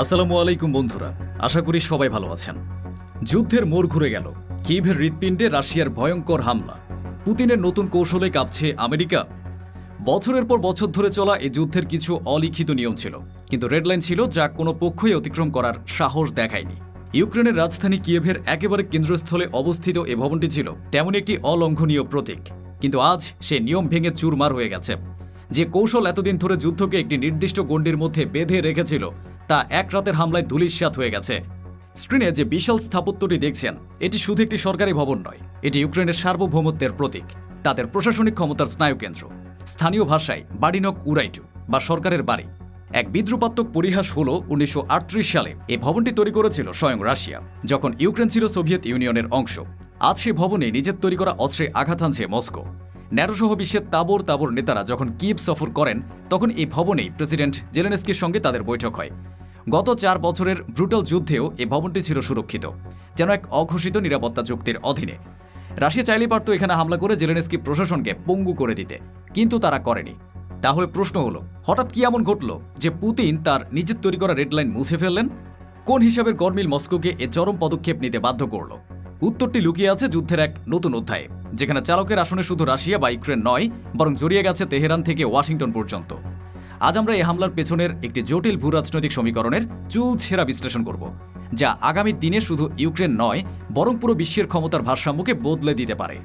আসসালামু আলাইকুম বন্ধুরা, আশা করি সবাই ভালো আছেন। যুদ্ধের মোড় ঘুরে গেল। কিভের হৃৎপিণ্ডে রাশিয়ার ভয়ঙ্কর হামলা। পুতিনের নতুন কৌশলে কাঁপছে আমেরিকা। বছরের পর বছর ধরে চলা এই যুদ্ধের কিছু অলিখিত নিয়ম ছিল, কিন্তু রেডলাইন ছিল যা কোনো পক্ষই অতিক্রম করার সাহস দেখায়নি। ইউক্রেনের রাজধানী কিয়েভের একেবারে কেন্দ্রস্থলে অবস্থিত এ ভবনটি ছিল তেমন একটি অলঙ্ঘনীয় প্রতীক। কিন্তু আজ সে নিয়ম ভেঙে চুরমার হয়ে গেছে। যে কৌশল এতদিন ধরে যুদ্ধকে একটি নির্দিষ্ট গণ্ডির মধ্যে বেঁধে রেখেছিল তা এক রাতের হামলায় ধুলিস্যাত হয়ে গেছে। স্ক্রিনে যে বিশাল স্থাপত্যটি দেখছেন, এটি শুধু একটি সরকারি ভবন নয়, এটি ইউক্রেনের সার্বভৌমত্বের প্রতীক, তাদের প্রশাসনিক ক্ষমতার স্নায়ুকেন্দ্র। স্থানীয় ভাষায় বাড়িনক উরাইটু, বা সরকারের বাড়ি। এক বিদ্রুপাত্মক পরিহাস হল উনিশশো আটত্রিশ সালে এই ভবনটি তৈরি করেছিল স্বয়ং রাশিয়া, যখন ইউক্রেন ছিল সোভিয়েত ইউনিয়নের অংশ। আজ সেই ভবনে নিজের তৈরি করা অস্ত্রে আঘাত হানছে মস্কো। ন্যারোসহ বিশ্বের তাবর তাবর নেতারা যখন কিয়েভ সফর করেন, তখন এই ভবনেই প্রেসিডেন্ট জেলেনস্কির সঙ্গে তাদের বৈঠক হয়। গত চার বছরের ব্রুটাল যুদ্ধেও এ ভবনটি ছিল সুরক্ষিত, যেন এক অঘোষিত নিরাপত্তা চুক্তির অধীনে। রাশিয়া চাইলে পারত এখানে হামলা করে জেলেনস্কি প্রশাসনকে পঙ্গু করে দিতে, কিন্তু তারা করেনি। তাহলে প্রশ্ন হলো, হঠাৎ কি এমন ঘটল যে পুতিন তার নিজের তৈরি করা রেডলাইন মুছে ফেললেন? কোন হিসাবের গরমিল মস্কোকে এ চরম পদক্ষেপ নিতে বাধ্য করল? উত্তরটি লুকিয়ে আছে যুদ্ধের এক নতুন অধ্যায়ে, যেখানে চালকের আসনে শুধু রাশিয়া বা ইউক্রেন নয়, বরং জড়িয়ে গেছে তেহরান থেকে ওয়াশিংটন পর্যন্ত। আজ আমরা এই হামলার পেছনের একটি জটিল ভূরাজনৈতিক সমীকরণের চুল ছেঁড়া বিশ্লেষণ করব, যা আগামী দিনে শুধু ইউক্রেন নয়, বরং পুরো বিশ্বের ক্ষমতার ভারসাম্যকে বদলে দিতে পারে।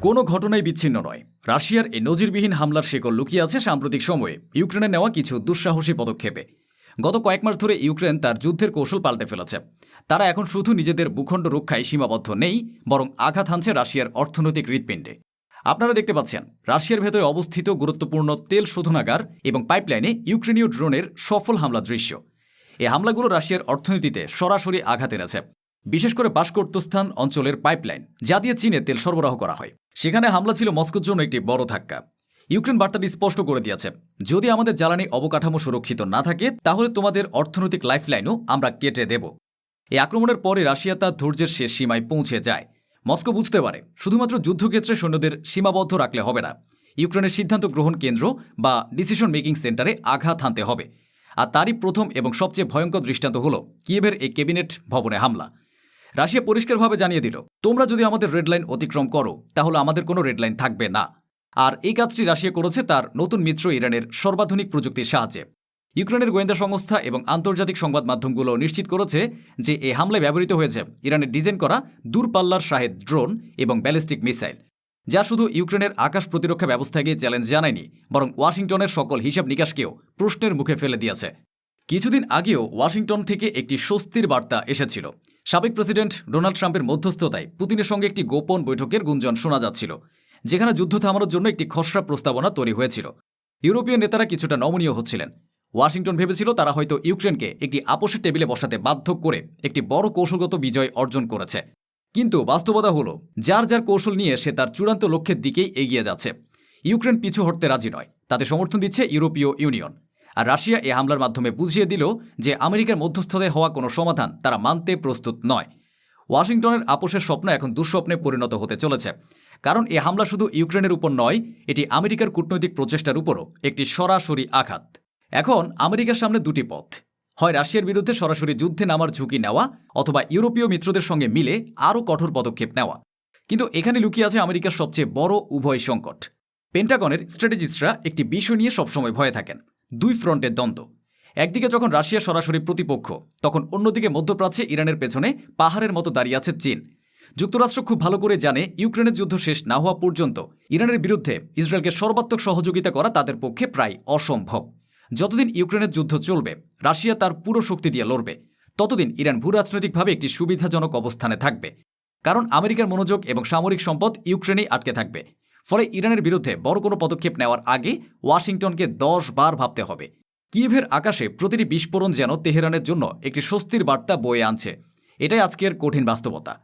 কোনো ঘটনাই বিচ্ছিন্ন নয়। রাশিয়ার এই নজিরবিহীন হামলার শেকল লুকিয়ে আছে সাম্প্রতিক সময়ে। ইউক্রেনে নেওয়া কিছু দুঃসাহসী পদক্ষেপে। গত কয়েক মাস ধরে ইউক্রেন তার যুদ্ধের কৌশল পাল্টে ফেলেছে। তারা এখন শুধু নিজেদের ভূখণ্ড রক্ষায় সীমাবদ্ধ নেই, বরং আঘাত হানছে রাশিয়ার অর্থনৈতিক হৃৎপিণ্ডে। আপনারা দেখতে পাচ্ছেন, রাশিয়ার ভেতরে অবস্থিত গুরুত্বপূর্ণ তেল শোধনাগার এবং পাইপলাইনে ইউক্রেনীয় ড্রোনের সফল হামলা দৃশ্য। এই হামলাগুলো রাশিয়ার অর্থনীতিতে সরাসরি আঘাত এনেছে। বিশেষ করে বাসকর্তস্থান অঞ্চলের পাইপলাইন, যা দিয়ে চীনে তেল সরবরাহ করা হয়। সেখানে হামলা ছিল মস্কোর জন্য একটি বড় ধাক্কা। ইউক্রেন বার্তাটি স্পষ্ট করে দিয়েছে, যদি আমাদের জ্বালানি অবকাঠামো সুরক্ষিত না থাকে, তাহলে তোমাদের অর্থনৈতিক লাইফলাইনও আমরা কেটে দেব। এই আক্রমণের পরে রাশিয়া তার ধৈর্যের শেষ সীমায় পৌঁছে যায়। মস্কো বুঝতে পারে, শুধুমাত্র যুদ্ধক্ষেত্রে সৈন্যদের সীমাবদ্ধ রাখলে হবে না। ইউক্রেনের সিদ্ধান্ত গ্রহণ কেন্দ্র বা ডিসিশন মেকিং সেন্টারে আঘাত হানতে হবে। আর তারই প্রথম এবং সবচেয়ে ভয়ঙ্কর দৃষ্টান্ত হল কিয়েভের এই ক্যাবিনেট ভবনে হামলা। রাশিয়া পরিষ্কারভাবে জানিয়ে দিল, তোমরা যদি আমাদের রেডলাইন অতিক্রম করো, তাহলে আমাদের কোনো রেডলাইন থাকবে না। আর এই কাজটি রাশিয়া করেছে তার নতুন মিত্র ইরানের সর্বাধুনিক প্রযুক্তির সাহায্যে। ইউক্রেনের গোয়েন্দা সংস্থা এবং আন্তর্জাতিক সংবাদ মাধ্যমগুলো নিশ্চিত করেছে যে এই হামলায় ব্যবহৃত হয়েছে ইরানের ডিজাইন করা দূরপাল্লার শাহেদ ড্রোন এবং ব্যালিস্টিক মিসাইল, যা শুধু ইউক্রেনের আকাশ প্রতিরক্ষা ব্যবস্থাকে চ্যালেঞ্জ জানায়নি, বরং ওয়াশিংটনের সকল হিসাব নিকাশকেও প্রশ্নের মুখে ফেলে দিয়েছে। কিছুদিন আগেও ওয়াশিংটন থেকে একটি স্বস্তির বার্তা এসেছিল। সাবেক প্রেসিডেন্ট ডোনাল্ড ট্রাম্পের মধ্যস্থতায় পুতিনের সঙ্গে একটি গোপন বৈঠকের গুঞ্জন শোনা যাচ্ছিল, যেখানে যুদ্ধ থামানোর জন্য একটি খসড়া প্রস্তাবনা তৈরি হয়েছিল। ইউরোপীয় নেতারা কিছুটা নমনীয় হচ্ছিলেন। ওয়াশিংটন ভেবেছিল তারা হয়তো ইউক্রেনকে একটি আপোষের টেবিলে বসাতে বাধ্য করে একটি বড় কৌশলগত বিজয় অর্জন করেছে। কিন্তু বাস্তবতা হলো, যার যার কৌশল নিয়ে সে তার চূড়ান্ত লক্ষ্যের দিকেই এগিয়ে যাচ্ছে। ইউক্রেন পিছু হটতে রাজি নয়, তাতে সমর্থন দিচ্ছে ইউরোপীয় ইউনিয়ন। আর রাশিয়া এ হামলার মাধ্যমে বুঝিয়ে দিল যে আমেরিকার মধ্যস্থতায় হওয়া কোনো সমাধান তারা মানতে প্রস্তুত নয়। ওয়াশিংটনের আপোষের স্বপ্ন এখন দুঃস্বপ্নে পরিণত হতে চলেছে। কারণ এ হামলা শুধু ইউক্রেনের উপর নয়, এটি আমেরিকার কূটনৈতিক প্রচেষ্টার উপরও একটি সরাসরি আঘাত। এখন আমেরিকার সামনে দুটি পথ। হয় রাশিয়ার বিরুদ্ধে সরাসরি যুদ্ধে নামার ঝুঁকি নেওয়া অথবা ইউরোপীয় মিত্রদের সঙ্গে মিলে আরও কঠোর পদক্ষেপ নেওয়া। কিন্তু এখানে লুকিয়ে আছে আমেরিকার সবচেয়ে বড় উভয় সংকট। পেন্টাগনের স্ট্র্যাটেজিস্টরা একটি বিষয় নিয়ে সবসময় ভয়ে থাকেন, দুই ফ্রন্টের দ্বন্দ্ব। একদিকে যখন রাশিয়া সরাসরি প্রতিপক্ষ, তখন অন্যদিকে মধ্যপ্রাচ্যে ইরানের পেছনে পাহাড়ের মতো দাঁড়িয়ে আছে চীন। যুক্তরাষ্ট্র খুব ভালো করে জানে ইউক্রেনের যুদ্ধ শেষ না হওয়া পর্যন্ত ইরানের বিরুদ্ধে ইসরায়েলকে সর্বাত্মক সহযোগিতা করা তাদের পক্ষে প্রায় অসম্ভব। যতদিন ইউক্রেনের যুদ্ধ চলবে, রাশিয়া তার পুরো শক্তি দিয়ে লড়বে। ততদিন ইরান ভূরাজনৈতিকভাবে একটি সুবিধাজনক অবস্থানে থাকবে। কারণ আমেরিকার মনোযোগ এবং সামরিক সম্পদ ইউক্রেনেই আটকে থাকবে। ফলে ইরানের বিরুদ্ধে বড় কোনো পদক্ষেপ নেওয়ার আগে ওয়াশিংটনকে দশ বার ভাবতে হবে। কিয়েভের আকাশে প্রতিটি বিস্ফোরণ যেন তেহরানের জন্য একটি স্বস্তির বার্তা বয়ে আনছে। এটাই আজকের কঠিন বাস্তবতা।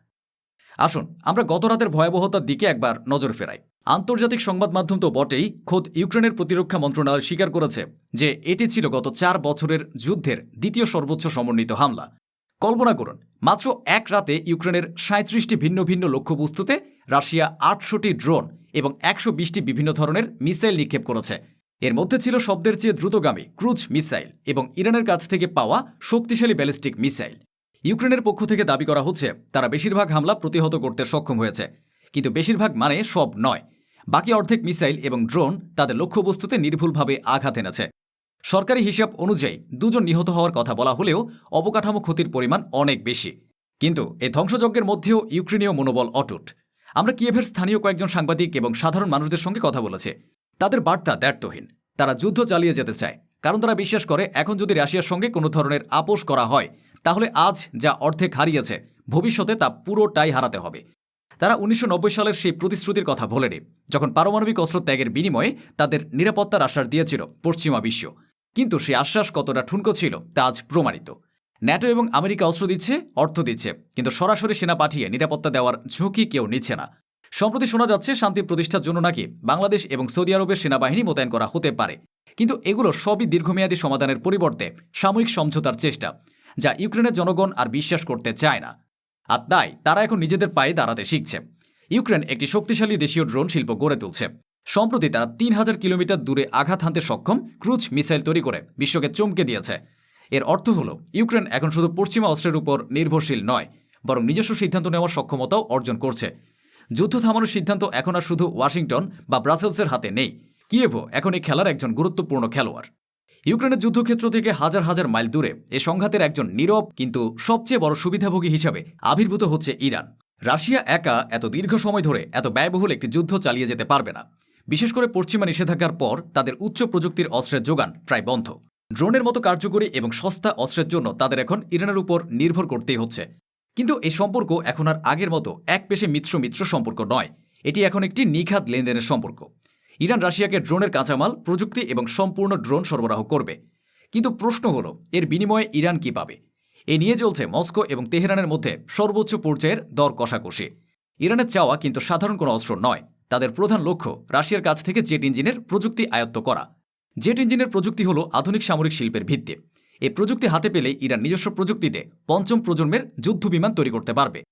আসুন, আমরা গত রাতের ভয়াবহতার দিকে একবার নজর ফেরাই। আন্তর্জাতিক সংবাদ মাধ্যম তো বটেই, খোদ ইউক্রেনের প্রতিরক্ষা মন্ত্রণালয় স্বীকার করেছে যে এটি ছিল গত চার বছরের যুদ্ধের দ্বিতীয় সর্বোচ্চ সমন্বিত হামলা। কল্পনা করুন, মাত্র এক রাতে ইউক্রেনের সাঁত্রিশটি ভিন্ন ভিন্ন লক্ষ্যবস্তুতে রাশিয়া আটশোটি ড্রোন এবং একশো বিশটি বিভিন্ন ধরনের মিসাইল নিক্ষেপ করেছে। এর মধ্যে ছিল শব্দের চেয়ে দ্রুতগামী ক্রুজ মিসাইল এবং ইরানের কাছ থেকে পাওয়া শক্তিশালী ব্যালিস্টিক মিসাইল। ইউক্রেনের পক্ষ থেকে দাবি করা হচ্ছে, তারা বেশিরভাগ হামলা প্রতিহত করতে সক্ষম হয়েছে। কিন্তু বেশিরভাগ মানে সব নয়। বাকি অর্ধেক মিসাইল এবং ড্রোন তাদের লক্ষ্যবস্তুতে নির্ভুলভাবে আঘাত এনেছে। সরকারি হিসাব অনুযায়ী দুজন নিহত হওয়ার কথা বলা হলেও অবকাঠামো ক্ষতির পরিমাণ অনেক বেশি। কিন্তু এই ধ্বংসযজ্ঞের মধ্যেও ইউক্রেনীয় মনোবল অটুট। আমরা কিয়েভের স্থানীয় কয়েকজন সাংবাদিক এবং সাধারণ মানুষদের সঙ্গে কথা বলেছি। তাদের বার্তা দ্ব্যর্থহীন। তারা যুদ্ধ চালিয়ে যেতে চায়। কারণ তারা বিশ্বাস করে, এখন যদি রাশিয়ার সঙ্গে কোনো ধরনের আপোষ করা হয়, তাহলে আজ যা অর্ধেক হারিয়েছে, ভবিষ্যতে তা পুরোটাই হারাতে হবে। তারা উনিশশো নব্বই সালের সেই প্রতিশ্রুতির কথা ভোলেনি, যখন পারমাণবিক অস্ত্র ত্যাগের বিনিময়ে তাদের নিরাপত্তার আশ্বাস দিয়েছিল পশ্চিমা বিশ্ব। কিন্তু সেই আশ্বাস কতটা ঠুনকো ছিল তা আজ প্রমাণিত। ন্যাটো এবং আমেরিকা অস্ত্র দিচ্ছে, অর্থ দিচ্ছে, কিন্তু সরাসরি সেনা পাঠিয়ে নিরাপত্তা দেওয়ার ঝুঁকি কেউ নিচ্ছে না। সম্প্রতি শোনা যাচ্ছে, শান্তি প্রতিষ্ঠার জন্য নাকি বাংলাদেশ এবং সৌদি আরবের সেনাবাহিনী মোতায়েন করা হতে পারে। কিন্তু এগুলো সবই দীর্ঘমেয়াদী সমাধানের পরিবর্তে সাময়িক সমঝোতার চেষ্টা, যা ইউক্রেনের জনগণ আর বিশ্বাস করতে চায় না। আর তাই তারা এখন নিজেদের পায়ে দাঁড়াতে শিখছে। ইউক্রেন একটি শক্তিশালী দেশীয় ড্রোন শিল্প গড়ে তুলছে। সম্প্রতি তারা তিন হাজার কিলোমিটার দূরে আঘাত হানতে সক্ষম ক্রুজ মিসাইল তৈরি করে, বিশ্বকে চমকে দিয়েছে। এর অর্থ হল, ইউক্রেন এখন শুধু পশ্চিমা অস্ত্রের উপর নির্ভরশীল নয়, বরং নিজস্ব সিদ্ধান্ত নেওয়ার সক্ষমতাও অর্জন করছে। যুদ্ধ থামানোর সিদ্ধান্ত এখন আর শুধু ওয়াশিংটন বা ব্রাসেলসের হাতে নেই। কিয়েভো এখন এই খেলার একজন গুরুত্বপূর্ণ খেলোয়াড়। ইউক্রেনের যুদ্ধক্ষেত্র থেকে হাজার হাজার মাইল দূরে এ সংঘাতের একজন নীরব কিন্তু সবচেয়ে বড় সুবিধাভোগী হিসাবে আবির্ভূত হচ্ছে ইরান। রাশিয়া একা এত দীর্ঘ সময় ধরে এত ব্যয়বহুল একটি যুদ্ধ চালিয়ে যেতে পারবে না। বিশেষ করে পশ্চিমা নিষেধাজ্ঞার পর তাদের উচ্চ প্রযুক্তির অস্ত্রের যোগান প্রায় বন্ধ। ড্রোনের মতো কার্যকরী এবং সস্তা অস্ত্রের জন্য তাদের এখন ইরানের উপর নির্ভর করতেই হচ্ছে। কিন্তু এই সম্পর্ক এখন আর আগের মতো এক পেশে মিত্র মিত্র সম্পর্ক নয়। এটি এখন একটি নিখাত লেনদেনের সম্পর্ক। ইরান রাশিয়াকে ড্রোনের কাঁচামাল, প্রযুক্তি এবং সম্পূর্ণ ড্রোন সরবরাহ করবে। কিন্তু প্রশ্ন হল, এর বিনিময়ে ইরান কি পাবে? এ নিয়ে চলছে মস্কো এবং তেহরানের মধ্যে সর্বোচ্চ পর্যায়ের দর কষাকষি। ইরানের চাওয়া কিন্তু সাধারণ কোনো অস্ত্র নয়। তাদের প্রধান লক্ষ্য, রাশিয়ার কাছ থেকে জেট ইঞ্জিনের প্রযুক্তি আয়ত্ত করা। জেট ইঞ্জিনের প্রযুক্তি হল আধুনিক সামরিক শিল্পের ভিত্তি। এই প্রযুক্তি হাতে পেলে ইরান নিজস্ব প্রযুক্তিতে পঞ্চম প্রজন্মের যুদ্ধ বিমান তৈরি করতে পারবে।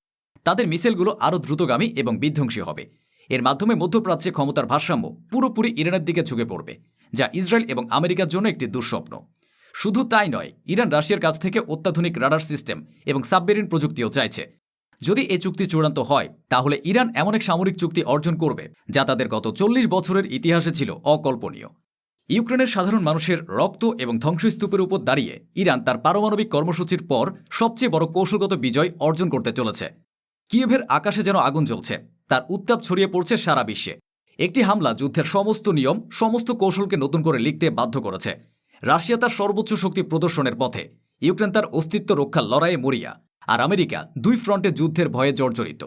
তাদের মিসাইলগুলো আরও দ্রুতগামী এবং বিধ্বংসী হবে। এর মাধ্যমে মধ্যপ্রাচ্যে ক্ষমতার ভারসাম্য পুরোপুরি ইরানের দিকে ঝুঁকে পড়বে, যা ইসরায়েল এবং আমেরিকার জন্য একটি দুঃস্বপ্ন। শুধু তাই নয়, ইরান রাশিয়ার কাছ থেকে অত্যাধুনিক রাডার সিস্টেম এবং সাবমেরিন প্রযুক্তিও চাইছে। যদি এই চুক্তি চূড়ান্ত হয়, তাহলে ইরান এমন এক সামরিক চুক্তি অর্জন করবে, যা তাদের গত চল্লিশ বছরের ইতিহাসে ছিল অকল্পনীয়। ইউক্রেনের সাধারণ মানুষের রক্ত এবং ধ্বংসস্তূপের উপর দাঁড়িয়ে ইরান তার পারমাণবিক কর্মসূচির পর সবচেয়ে বড় কৌশলগত বিজয় অর্জন করতে চলেছে। কিয়েভের আকাশে যেন আগুন জ্বলছে তার উত্তাপ ছড়িয়ে পড়ছে সারা বিশ্বে। একটি হামলা যুদ্ধের সমস্ত নিয়ম, সমস্ত কৌশলকে নতুন করে লিখতে বাধ্য করেছে। রাশিয়া তার সর্বোচ্চ শক্তি প্রদর্শনের পথে। ইউক্রেন তার অস্তিত্ব রক্ষার লড়াইয়ে মরিয়া। আর আমেরিকা দুই ফ্রন্টে যুদ্ধের ভয়ে জর্জরিত।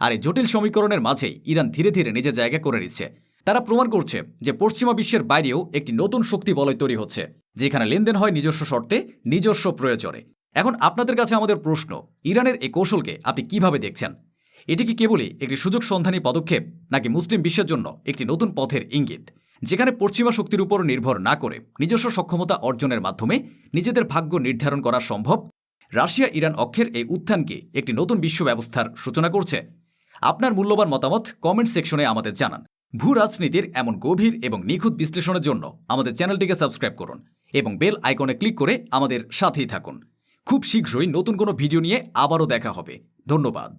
আর এই জটিল সমীকরণের মাঝেই ইরান ধীরে ধীরে নিজের জায়গা করে নিচ্ছে। তারা প্রমাণ করছে যে পশ্চিমা বিশ্বের বাইরেও একটি নতুন শক্তি বলয় তৈরি হচ্ছে, যেখানে লেনদেন হয় নিজস্ব শর্তে, নিজস্ব প্রয়োজনে। এখন আপনাদের কাছে আমাদের প্রশ্ন, ইরানের এই কৌশলকে আপনি কীভাবে দেখছেন? এটি কি কেবলই একটি সুযোগ সন্ধানী পদক্ষেপ, নাকি মুসলিম বিশ্বের জন্য একটি নতুন পথের ইঙ্গিত? যেখানে পশ্চিমা শক্তির উপর নির্ভর না করে নিজস্ব সক্ষমতা অর্জনের মাধ্যমে নিজেদের ভাগ্য নির্ধারণ করা সম্ভব, রাশিয়া, ইরান অক্ষের এই উত্থানকে একটি নতুন বিশ্ব ব্যবস্থার সূচনা করছে। আপনার মূল্যবান মতামত কমেন্ট সেকশনে আমাদের জানান। ভূ রাজনীতির এমন গভীর এবং নিখুঁত বিশ্লেষণের জন্য আমাদের চ্যানেলটিকে সাবস্ক্রাইব করুন এবং বেল আইকনে ক্লিক করে আমাদের সাথেই থাকুন। খুব শীঘ্রই নতুন কোনো ভিডিও নিয়ে আবারও দেখা হবে। ধন্যবাদ।